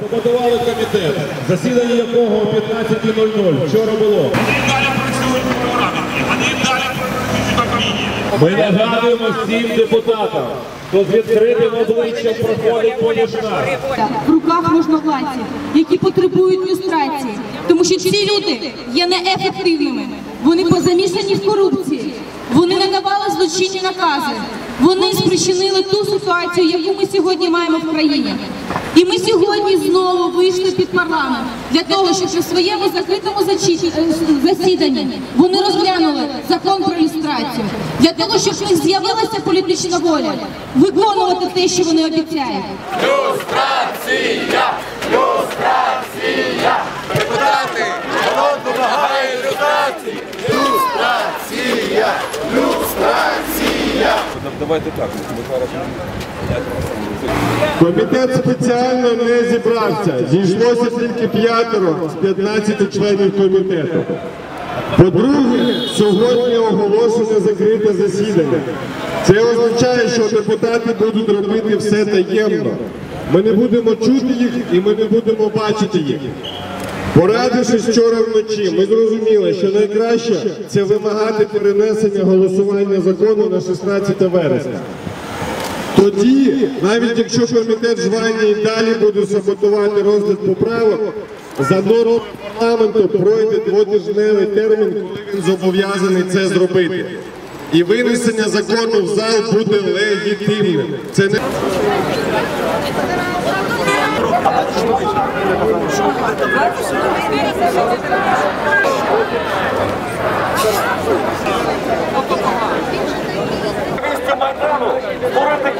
Саботували комітет, засідання якого о 15.00 вчора було. Вони далі працюють парламенті, вони далі працюють. Ми нагадуємо всім депутатам, хто з відкритим обличчям проходить поміж нас. в руках можновладців, які потребують люстрації, тому що ці люди є неефективними. Вони позамішані в корупції, вони надавали злочинні накази. Вони спричинили ту ситуацію, яку ми сьогодні маємо в країні. І ми сьогодні знову вийшли під парламент для того, щоб у своєму закритому е, засіданні вони розглянули закон про люстрацію, для того, щоб в них з'явилася політична воля виконувати те, що вони обіцяють. Давайте так, Комітет спеціально не зібрався. Зійшлося тільки п'ятеро з 15 членів комітету. По-друге, сьогодні оголошено закрите засідання. Це означає, що депутати будуть робити все таємно. Ми не будемо чути їх і ми не будемо бачити їх. Порадившись вчора вночі, ми зрозуміли, що найкраще це вимагати перенесення голосування закону на 16 вересня. Тоді, навіть якщо комітет жвання і далі буде саботувати розгляд поправок, за нормою парламенту пройде двотижневий термін, коли він зобов'язаний це зробити. І винесення закону в зал буде легітимним. Це не Майдану створити кілька команд.